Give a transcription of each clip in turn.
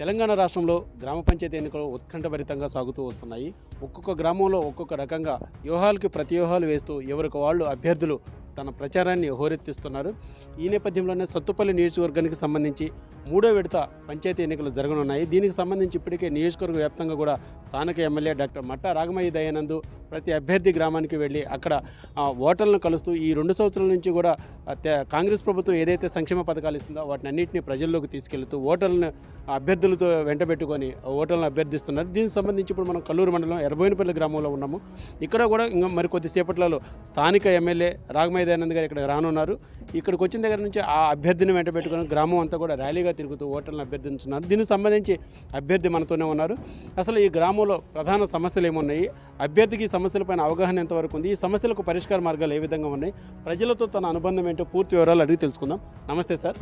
తెలంగాణ రాష్ట్రంలో గ్రామ పంచాయతీ ఎన్నికలు ఉత్కంఠభరితంగా సాగుతూ వస్తున్నాయి. ఒక్కొక్క గ్రామంలో ఒక్కొక్క రకంగా వ్యూహాలకి ప్రతి వ్యూహాలు వేస్తూ ఎవరికి వాళ్ళు అభ్యర్థులు తన ప్రచారాన్ని హోరెత్తిస్తున్నారు. ఈ నేపథ్యంలోనే సత్తుపల్లి నియోజకవర్గానికి సంబంధించి మూడో విడత పంచాయతీ ఎన్నికలు జరగనున్నాయి. దీనికి సంబంధించి ఇప్పటికే నియోజకవర్గ వ్యాప్తంగా కూడా స్థానిక ఎమ్మెల్యే డాక్టర్ మట్టా రాగమయ్య దయానందు ప్రతి అభ్యర్థి గ్రామానికి వెళ్ళి అక్కడ ఓటర్లను కలుస్తూ ఈ రెండు సంవత్సరాల నుంచి కూడా కాంగ్రెస్ ప్రభుత్వం ఏదైతే సంక్షేమ పథకాలు ఇస్తుందో వాటిని అన్నింటినీ ప్రజల్లోకి తీసుకెళ్తూ ఓటర్లను అభ్యర్థులతో వెంటబెట్టుకొని ఓటర్లను అభ్యర్థిస్తున్నారు. దీనికి సంబంధించి ఇప్పుడు మనం కల్లూరు మండలం ఎర్రబోయినపల్లి గ్రామంలో ఉన్నాము. ఇక్కడ కూడా ఇంకా మరి కొద్దిసేపట్లలో స్థానిక ఎమ్మెల్యే రాగమయ్య దయానంద్ గారు ఇక్కడ రానున్నారు. ఇక్కడికి వచ్చిన దగ్గర నుంచి ఆ అభ్యర్థిని వెంటబెట్టుకొని గ్రామం అంతా కూడా ర్యాలీగా తిరుగుతూ ఓటర్లను అభ్యర్థించున్నారు. దీనికి సంబంధించి అభ్యర్థి మనతోనే ఉన్నారు. అసలు ఈ గ్రామంలో ప్రధాన సమస్యలు ఏమున్నాయి? అభ్యర్థికి సమస్యలపైన అవగాహన ఎంతవరకు ఉంది? ఈ సమస్యలకు పరిష్కార మార్గాలు ఏ విధంగా ఉన్నాయి? ప్రజలతో తన అనుబంధం ఏంటో పూర్తి వివరాలు అడిగి తెలుసుకుందాం. నమస్తే సార్.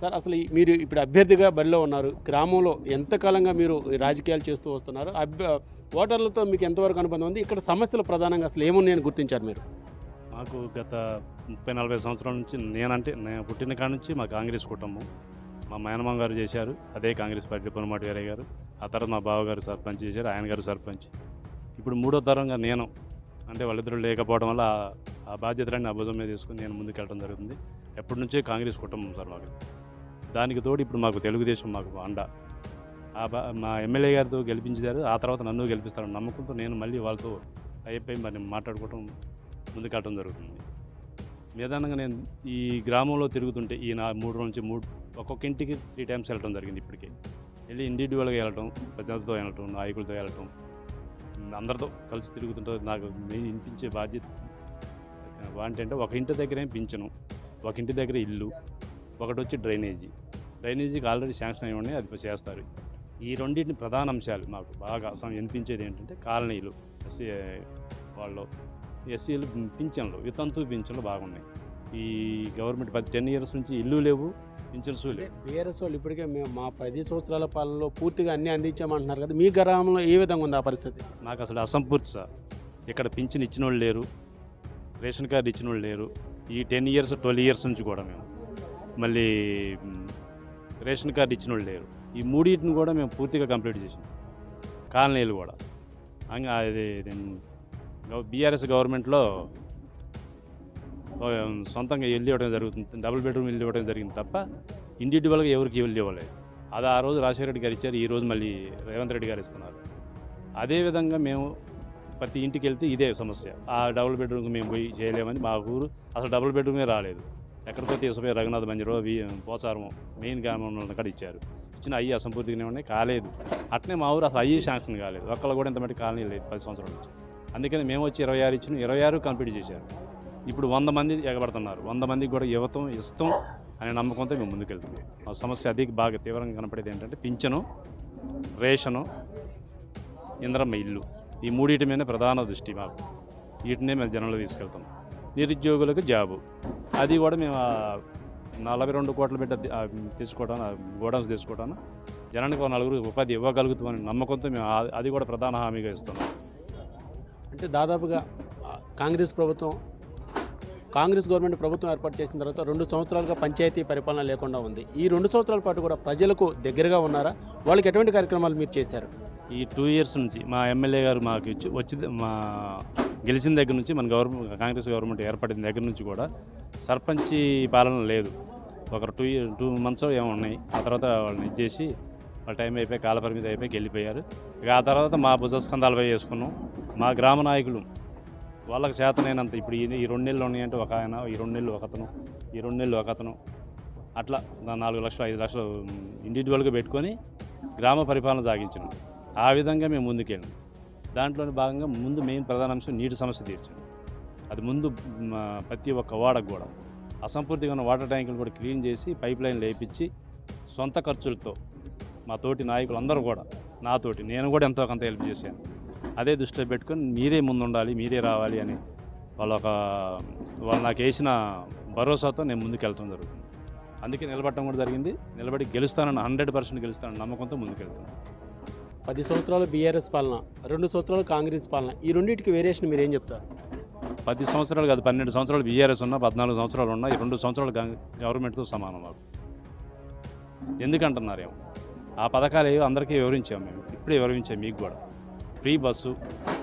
సార్ అసలు ఈ- మీరు ఇప్పుడు అభ్యర్థిగా బరిలో ఉన్నారు. గ్రామంలో ఎంతకాలంగా మీరు రాజకీయాలు చేస్తూ వస్తున్నారు? అభ్య ఓటర్లతో మీకు ఎంతవరకు అనుబంధం ఉంది? ఇక్కడ సమస్యలు ప్రధానంగా అసలు ఏమున్నాయని గుర్తించారు మీరు? మాకు గత ముప్పై నలభై సంవత్సరాల నుంచి నేనంటే నేను పుట్టిన కాడ నుంచి మా కాంగ్రెస్ కుటుంబం. మా మేనమామ గారు చేశారు. అదే కాంగ్రెస్ పార్టీ పొన్నమాటి గారే గారు. ఆ తర్వాత మా బావగారు సర్పంచ్ చేశారు. ఆయన గారు సర్పంచ్. ఇప్పుడు మూడో తరంగా నేను అంటే వాళ్ళిద్దరూ లేకపోవడం వల్ల ఆ- బాధ్యతలన్నీ నా భుజం మీద తీసుకుని నేను ముందుకు వెళ్ళడం జరుగుతుంది. ఎప్పటి నుంచే కాంగ్రెస్ కుటుంబం సార్ మాకు. దానికి తోడు ఇప్పుడు మాకు తెలుగుదేశం మాకు అండ. ఆ బా మా ఎమ్మెల్యే గారితో గెలిపించారు. ఆ తర్వాత నన్ను గెలిపిస్తారు నమ్మకంతో నేను మళ్ళీ వాళ్ళతో అయిపోయి మరి ముందుకు ముందుకెళ్ళడం జరుగుతుంది. నిదానంగా నేను ఈ గ్రామంలో తిరుగుతుంటే ఈ నా మూడు రోజు నుంచి మూడు ఒక్కొక్క ఇంటికి త్రీ టైమ్స్ వెళ్ళడం జరిగింది ఇప్పటికే. వెళ్ళి ఇండివిజువల్గా వెళ్ళటం ప్రజలతో వెళ్ళటం నాయకులతో వెళ్ళటం అందరితో కలిసి తిరుగుతుంటే నాకు మెయిన్ వినిపించే బాధ్యత అంటే ఒక ఇంటి దగ్గరే పింఛను ఒక ఇంటి దగ్గర ఇల్లు ఒకటి వచ్చి డ్రైనేజీ. డ్రైనేజీకి ఆల్రెడీ శాంక్షన్ అయ్యి ఉన్నాయి అది చేస్తారు. ఈ రెండింటిని ప్రధాన అంశాలు మాకు బాగా అసలు వినిపించేది ఏంటంటే కాలనీలు ఎస్సీ వాళ్ళు ఎస్సీలు పింఛన్లు వితంతు పింఛన్లు బాగున్నాయి. ఈ గవర్నమెంట్ పది టెన్ ఇయర్స్ నుంచి ఇల్లు లేవు లేవు బీఆర్ఎస్ వాళ్ళు ఇప్పటికే మేము మా పది సంవత్సరాల పాలనలో పూర్తిగా అన్ని అందించామంటున్నారు కదా మీ గ్రామంలో ఏ విధంగా ఉంది ఆ పరిస్థితి? నాకు అసలు అసంపూర్తి సార్. ఇక్కడ పింఛన్ ఇచ్చిన వాళ్ళు లేరు రేషన్ కార్డు ఇచ్చిన వాళ్ళు లేరు. ఈ టెన్ ఇయర్స్ ట్వెల్వ్ ఇయర్స్ నుంచి కూడా మేము మళ్ళీ రేషన్ కార్డు ఇచ్చిన వాళ్ళు లేరు. ఈ మూడింటిని కూడా మేము పూర్తిగా కంప్లీట్ చేసాం కాలనీలు కూడా. అది బీఆర్ఎస్ గవర్నమెంట్లో సొంతంగా ఇల్లు ఇవ్వడం జరుగుతుంది. డబుల్ బెడ్రూమ్ ఇల్లు ఇవ్వడం జరిగింది తప్ప ఇండివిజువల్గా ఎవరికి ఇల్లు ఇవ్వలేదు. అది ఆ రోజు రాజశేఖర రెడ్డి గారు ఇచ్చారు ఈ రోజు మళ్ళీ రేవంత్ రెడ్డి గారు ఇస్తున్నారు. అదేవిధంగా మేము ప్రతి ఇంటికి వెళ్తే ఇదే సమస్య. ఆ డబుల్ బెడ్రూమ్కి మేము పోయి చేయలేమని మా ఊరు అసలు డబుల్ బెడ్రూమే రాలేదు. ఎక్కడికో తీసుకుపోయి రఘునాథ మందిరో వి పోచారం మెయిన్ గ్రామంలో కాడ ఇచ్చారు. ఇచ్చిన అయ్యి అసంపూర్తిగానే ఉన్నాయి కాలేదు. అట్నే మా ఊరు అసలు అయ్యి శాంక్షన్ కాలేదు. ఒక్కళ్ళు కూడా ఇంతమట్టి కాలనీ లేదు పది సంవత్సరాల నుంచి. అందుకని మేము వచ్చి ఇరవై ఆరు ఇచ్చిన ఇరవై ఆరు కంప్లీట్ చేశారు. ఇప్పుడు వంద మంది ఎగబడుతున్నారు. వంద మందికి కూడా యువతం ఇస్తాం అనే నమ్మకంతో మేము ముందుకెళ్తుంది మా సమస్య అది బాగా తీవ్రంగా కనపడేది ఏంటంటే పింఛను రేషను ఇంద్రమ్మ ఇల్లు. ఈ మూడింటి మీద ప్రధాన దృష్టి మాకు. వీటినే మేము జనంలో తీసుకెళ్తాం. నిరుద్యోగులకు జాబు. అది కూడా మేము నలభై రెండు కోట్ల బిడ్డ తీసుకోవడం గోడౌన్స్ తీసుకోవడం జనానికి ఒక నలుగురు ఉపాధి ఇవ్వగలుగుతామని నమ్మకంతో మేము అది కూడా ప్రధాన హామీగా ఇస్తున్నాం. అంటే దాదాపుగా కాంగ్రెస్ ప్రభుత్వం కాంగ్రెస్ గవర్నమెంట్ ప్రభుత్వం ఏర్పాటు చేసిన తర్వాత రెండు సంవత్సరాలుగా పంచాయతీ పరిపాలన లేకుండా ఉంది. ఈ రెండు సంవత్సరాల పాటు కూడా ప్రజలకు దగ్గరగా ఉన్నారా? వాళ్ళకి ఎటువంటి కార్యక్రమాలు మీరు చేశారు? ఈ టూ ఇయర్స్ నుంచి మా ఎమ్మెల్యే గారు మాకు ఇచ్చి వచ్చి మా గెలిచిన దగ్గర నుంచి మన గవర్నమెంట్ కాంగ్రెస్ గవర్నమెంట్ ఏర్పడిన దగ్గర నుంచి కూడా సర్పంచి పాలన లేదు. ఒక టూ ఇయర్ టూ మంత్స్ ఏమో ఉన్నాయి. ఆ తర్వాత వాళ్ళని ఇచ్చేసి వాళ్ళ టైం అయిపోయి కాలపరిమితి అయిపోయి వెళ్ళిపోయారు ఇక ఆ తర్వాత మా భుజస్కంధాలపై చేసుకున్నాం మా గ్రామ నాయకులు వాళ్ళకి చేతనైనంత ఇప్పుడు ఈ రెండు నెలలు ఉన్నాయంటే ఒక ఆయన ఈ రెండు నెలలు ఒక అతను ఈ రెండు నెలలు ఒక అతను. అట్లా నాలుగు లక్షలు ఐదు లక్షలు ఇండివిజువల్గా పెట్టుకొని గ్రామ పరిపాలన సాగించినాం. ఆ విధంగా మేము ముందుకెళ్ళాం దాంట్లోని భాగంగా ముందు మెయిన్ ప్రధాన అంశం నీటి సమస్య తీర్చాం అది ముందు ప్రతి ఒక్క వాడకు కూడా. అసంపూర్తిగా ఉన్న వాటర్ ట్యాంకులు కూడా క్లీన్ చేసి పైప్ లైన్ లేపించి సొంత ఖర్చులతో మా తోటి నాయకులందరూ కూడా నాతోటి నేను కూడా ఎంతో కొంత హెల్ప్ చేశాను. అదే దృష్టిలో పెట్టుకొని మీరే ముందు ఉండాలి మీరే రావాలి అని వాళ్ళ ఒక వాళ్ళు నాకు వేసిన భరోసాతో నేను ముందుకు వెళ్ళటం జరుగుతుంది. అందుకే నిలబడటం కూడా జరిగింది. నిలబడి గెలుస్తానని హండ్రెడ్ పర్సెంట్ గెలుస్తానని నమ్మకంతో ముందుకెళ్తున్నాను పది సంవత్సరాలు బీఆర్ఎస్ పాలన రెండు సంవత్సరాలు కాంగ్రెస్ పాలన ఈ రెండింటికి వేరియేషన్ మీరు ఏం చెప్తారు? పది సంవత్సరాలు కాదు పన్నెండు సంవత్సరాలు బీఆర్ఎస్ ఉన్నా పద్నాలుగు సంవత్సరాలు ఉన్నా ఈ రెండు సంవత్సరాలు గవ- గవర్నమెంట్తో సమానం మాకు. ఎందుకంటున్నారేమో ఆ పథకాలు ఏవో అందరికీ వివరించాం మేము. ఇప్పుడే వివరించాం మీకు కూడా. ఫ్రీ బస్సు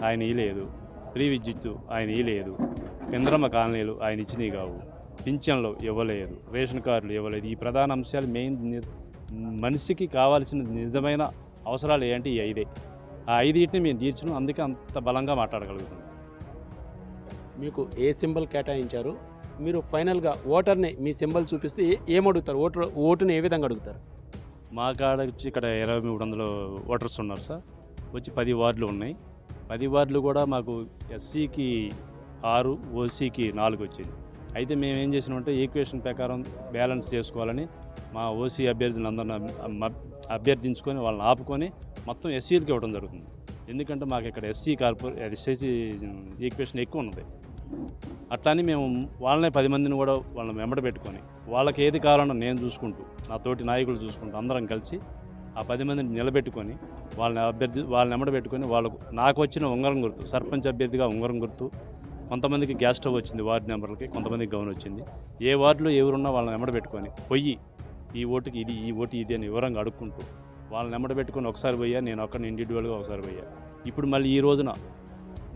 ఆయన ఇయలేదు ఫ్రీ విద్యుత్తు ఆయన ఇయలేదు ఇంద్రమ్మ కాలనీలు ఆయన ఇచ్చినవి కావు. పింఛన్లు ఇవ్వలేదు. రేషన్ కార్డులు ఇవ్వలేదు. ఈ ప్రధాన అంశాలు మెయిన్ మనిషికి కావాల్సిన నిజమైన అవసరాలు ఏంటి? ఈ ఐదే. ఆ ఐదింటిని మేము తీర్చడం అందుకే అంత బలంగా మాట్లాడగలుగుతున్నాం. మీకు ఏ సింబల్ కేటాయించారు? మీరు ఫైనల్గా ఓటర్ని మీ సింబల్ చూపిస్తే ఏ- ఏమడుగుతారు? ఓటర్ ఓటుని ఏ విధంగా అడుగుతారు? మా కాడ వచ్చి ఇక్కడ ఇరవై మూడు వందల ఓటర్స్ ఉన్నారు సార్. వచ్చి పది వార్డులు ఉన్నాయి. పది వార్డులు కూడా మాకు ఎస్సీకి ఆరు ఓసీకి నాలుగు వచ్చింది అయితే మేము ఏం చేసినామంటే ఈక్వేషన్ ప్రకారం బ్యాలెన్స్ చేసుకోవాలని మా ఓసీ అభ్యర్థులందరిని అందరిని అభ్యర్థించుకొని వాళ్ళని ఆపుకొని మొత్తం ఎస్సీలకి ఇవ్వడం జరుగుతుంది. ఎందుకంటే మాకు ఇక్కడ ఎస్సీ కార్పొరే ఎస్సీ ఈక్వేషన్ ఎక్కువ ఉన్నది. అట్లానే మేము వాళ్ళనే పది మందిని కూడా వాళ్ళని వెంబడ పెట్టుకొని వాళ్ళకి ఏది కావాలన్నా నేను చూసుకుంటూ నా తోటి నాయకులు చూసుకుంటూ అందరం కలిసి ఆ పది మందిని నిలబెట్టుకొని వాళ్ళని అభ్యర్థి వాళ్ళని వెంబడ పెట్టుకొని వాళ్ళకు నాకు వచ్చిన ఉంగరం గుర్తు సర్పంచ్ అభ్యర్థిగా ఉంగరం గుర్తు. కొంతమందికి గ్యాస్ స్టవ్ వచ్చింది వార్డు నెంబర్లకి కొంతమందికి గౌన్ వచ్చింది. ఏ వార్డులో ఎవరున్నా వాళ్ళని వెంబడ పొయ్యి ఈ ఓటుకి ఇది ఈ ఓటు ఇది అని వివరంగా అడుక్కుంటూ వాళ్ళని వెంబడ ఒకసారి పోయా నేను ఒక్కడిని ఇండివిజువల్గా ఒకసారి పోయా ఇప్పుడు మళ్ళీ ఈ రోజున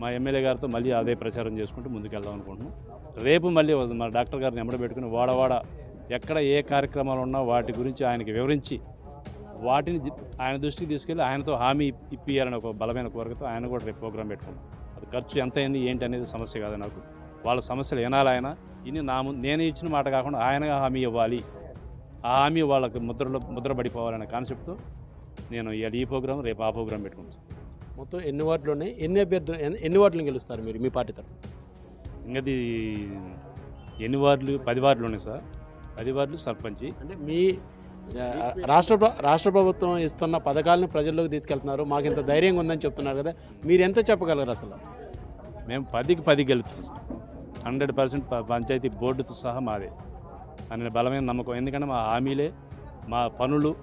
మా ఎమ్మెల్యే గారితో మళ్ళీ అదే ప్రచారం చేసుకుంటూ ముందుకెళ్దాం అనుకుంటున్నాం. రేపు మళ్ళీ మా డాక్టర్ గారిని వెంబడ వాడవాడ ఎక్కడ ఏ కార్యక్రమాలు ఉన్నా వాటి గురించి ఆయనకి వివరించి వాటిని ఆయన దృష్టికి తీసుకెళ్ళి ఆయనతో హామీ ఇప్పియాలని ఒక బలమైన కోరికతో ఆయన కూడా రేపు ప్రోగ్రాం పెట్టుకున్నాం అది ఖర్చు ఎంత అయింది ఏంటి అనేది సమస్య కాదు నాకు. వాళ్ళ సమస్యలు వినాలి ఆయన. ఇన్ని నా నేను ఇచ్చిన మాట కాకుండా ఆయన హామీ ఇవ్వాలి. ఆ హామీ వాళ్ళకి ముద్రలో ముద్ర పడిపోవాలనే కాన్సెప్ట్తో నేను ఇవాళ ఈ ప్రోగ్రాం రేపు ఆ ప్రోగ్రాం పెట్టుకుంటాను మొత్తం ఎన్ని వార్డులు ఉన్నాయి ఎన్ని అభ్యర్థులు ఎన్ని- వార్డులు గెలుస్తారు మీరు మీ పార్టీ తరఫున? ఇంకది ఎన్ని వార్డులు? పది వార్డులు ఉన్నాయి సార్. పది వార్డులు సర్పంచి. అంటే మీ రాష్ట్ర రాష్ట్ర ప్రభుత్వం ఇస్తున్న పథకాలను ప్రజల్లోకి తీసుకెళ్తున్నారు. మాకు ఇంత ధైర్యంగా ఉందని చెప్తున్నారు కదా. మీరు ఎంత చెప్పగలరు అసలు? మేము పదికి పది గెలుస్తాం. సార్ హండ్రెడ్ పర్సెంట్ పంచాయతీ బోర్డుతో సహా మాదే. అనే బలమైన నమ్మకం. ఎందుకంటే మా హామీలే మా పనులు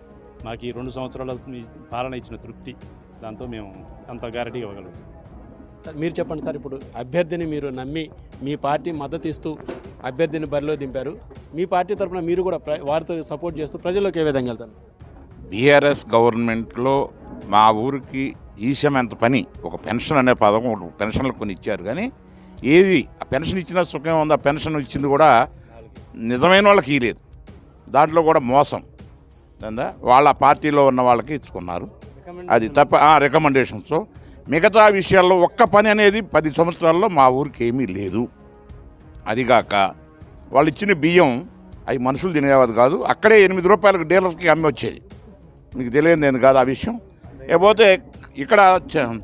మాకు ఈ రెండు సంవత్సరాల పాలన ఇచ్చిన తృప్తి. దాంతో మేము అంత గ్యారెంటీ ఇవ్వగలుగుతాం. మీరు చెప్పండి సార్ ఇప్పుడు అభ్యర్థిని మీరు నమ్మి మీ పార్టీ మద్దతు ఇస్తూ అభ్యర్థిని బరిలో దింపారు. మీ పార్టీ తరఫున మీరు కూడా ప్ర- వారితో సపోర్ట్ చేస్తూ ప్రజల్లోకి ఏ విధంగా వెళ్తారు? బీఆర్ఎస్ గవర్నమెంట్లో మా ఊరికి ఈసమంత పని ఒక పెన్షన్ అనే పదం పెన్షన్లు కొన్ని ఇచ్చారు కానీ ఏది ఆ పెన్షన్ ఇచ్చినా సుఖం ఉంది? ఆ పెన్షన్ ఇచ్చింది కూడా నిజమైన వాళ్ళకి ఇయలేదు దాంట్లో కూడా మోసం. వాళ్ళ పార్టీలో ఉన్న వాళ్ళకి ఇచ్చుకున్నారు. అది తప్ప రికమెండేషన్స్ మిగతా విషయాల్లో ఒక్క పని అనేది పది సంవత్సరాల్లో మా ఊరికి ఏమీ లేదు. అదిగాక వాళ్ళు ఇచ్చిన బియ్యం అవి మనుషులు తినేవాది కాదు అక్కడే ఎనిమిది రూపాయలకు డీలర్కి అమ్మి వచ్చేది. మీకు తెలియదు ఏంది కాదు ఆ విషయం? లేకపోతే ఇక్కడ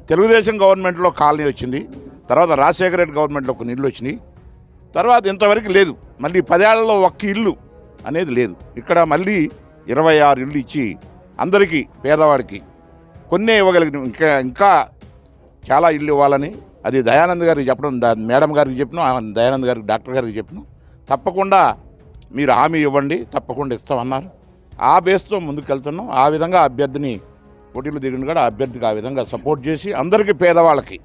తెలుగుదేశం గవర్నమెంట్లో కాలనీ వచ్చింది తర్వాత రాజశేఖర రెడ్డి గవర్నమెంట్లో కొన్ని ఇల్లు వచ్చినాయి తర్వాత ఇంతవరకు లేదు. మళ్ళీ పదేళ్ళలో ఒక్క ఇల్లు అనేది లేదు. ఇక్కడ మళ్ళీ ఇరవై ఆరు ఇల్లు ఇచ్చి అందరికీ పేదవాడికి కొన్ని ఇవ్వగలిగిన ఇంకా ఇంకా చాలా ఇల్లు ఇవ్వాలని అది దయానంద్ గారికి చెప్పడం దా- మేడం గారికి చెప్పిన దయానంద్ గారికి డాక్టర్ గారికి చెప్పినాం తప్పకుండా మీరు హామీ ఇవ్వండి తప్పకుండా ఇస్తామన్నారు. ఆ బేస్తో ముందుకెళ్తున్నాం. ఆ విధంగా అభ్యర్థిని పోటీలు దిగిన కూడా అభ్యర్థికి ఆ విధంగా సపోర్ట్ చేసి అందరికీ పేదవాళ్ళకి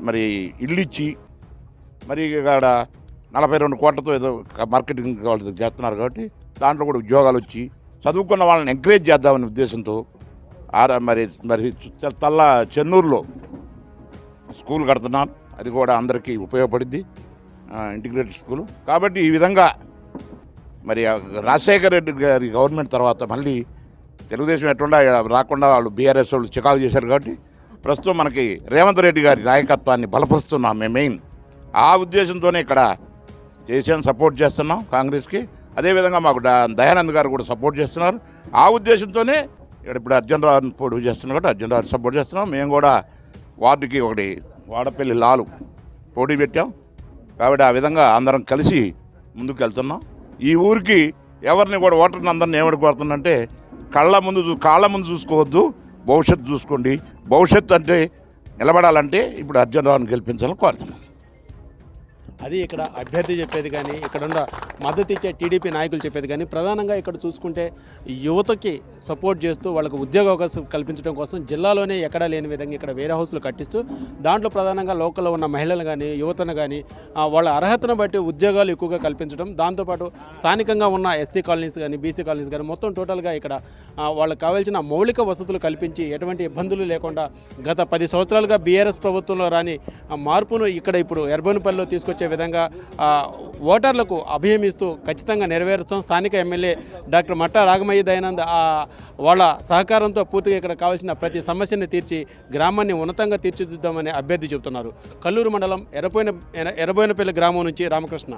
మరి ఇల్లు ఇచ్చి మరి ఇక్కడ నలభై రెండు కోట్లతో ఏదో మార్కెటింగ్ వాళ్ళు చేస్తున్నారు కాబట్టి దాంట్లో కూడా ఉద్యోగాలు వచ్చి చదువుకున్న వాళ్ళని ఎంకరేజ్ చేద్దామనే ఉద్దేశంతో ఆర్ మరి మరి తల్ల చెన్నూరులో స్కూల్ కడుతున్నాను అది కూడా అందరికీ ఉపయోగపడుద్ది ఇంటిగ్రేటెడ్ స్కూల్. కాబట్టి ఈ విధంగా మరి రాజశేఖర రెడ్డి గారి గవర్నమెంట్ తర్వాత మళ్ళీ తెలుగుదేశం ఎట్టుండా రాకుండా వాళ్ళు బీఆర్ఎస్ వాళ్ళు చికాకు చేశారు కాబట్టి ప్రస్తుతం మనకి రేవంత్ రెడ్డి గారి నాయకత్వాన్ని బలపరుస్తున్నాం మేము మెయిన్. ఆ ఉద్దేశంతోనే ఇక్కడ చేసాను సపోర్ట్ చేస్తున్నాం కాంగ్రెస్కి. అదేవిధంగా మాకు దయానంద్ గారు కూడా సపోర్ట్ చేస్తున్నారు. ఆ ఉద్దేశంతోనే ఇక్కడ ఇప్పుడు అర్జున్ రావు పోటీ చేస్తున్నాం కాబట్టి అర్జున్ రావు సపోర్ట్ చేస్తున్నాం. మేము కూడా వార్డుకి ఒకటి వాడపల్లి లాలు పోటీ పెట్టాం. కాబట్టి ఆ విధంగా అందరం కలిసి ముందుకు వెళ్తున్నాం. ఈ ఊరికి ఎవరిని కూడా ఓటర్ని అందరిని ఏమడి కోరుతుందంటే కళ్ళ ముందు చూ కాళ్ళ ముందు చూసుకోవద్దు. భవిష్యత్తు చూసుకోండి. భవిష్యత్తు అంటే నిలబడాలంటే ఇప్పుడు అర్జున్ రావుని గెలిపించాలని కోరుతున్నాం. అది ఇక్కడ అభ్యర్థి చెప్పేది కానీ ఇక్కడ ఉన్న మద్దతు ఇచ్చే టీడీపీ నాయకులు చెప్పేది కానీ ప్రధానంగా ఇక్కడ చూసుకుంటే యువతకి సపోర్ట్ చేస్తూ వాళ్ళకు ఉద్యోగ అవకాశం కల్పించడం కోసం జిల్లాలోనే ఎక్కడా లేని విధంగా ఇక్కడ వేరే హౌస్లు కట్టిస్తూ దాంట్లో ప్రధానంగా లోకల్లో ఉన్న మహిళలు కానీ యువతను కానీ వాళ్ళ అర్హతను బట్టి ఉద్యోగాలు ఎక్కువగా కల్పించడం దాంతోపాటు స్థానికంగా ఉన్న ఎస్సీ కాలనీస్ కానీ బీసీ కాలనీస్ కానీ మొత్తం టోటల్గా ఇక్కడ వాళ్ళకి కావాల్సిన మౌలిక వసతులు కల్పించి ఎటువంటి ఇబ్బందులు లేకుండా గత పది సంవత్సరాలుగా బీఆర్ఎస్ ప్రభుత్వంలో రాని మార్పును ఇక్కడ ఇప్పుడు ఎర్బన్పల్లిలో తీసుకొచ్చే విధంగా ఓటర్లకు అభయం ఖచ్చితంగా నెరవేరుస్తాం. స్థానిక ఎమ్మెల్యే డాక్టర్ మట్టా రాగమయ్య దయానంద్ వాళ్ళ సహకారంతో పూర్తిగా ఇక్కడ కావాల్సిన ప్రతి సమస్యని తీర్చి గ్రామాన్ని ఉన్నతంగా తీర్చిదిద్దామని అభ్యర్థి చెబుతున్నారు. కల్లూరు మండలం ఎర్రపోయిన ఎర్రబోయినపల్లి గ్రామం నుంచి రామకృష్ణ.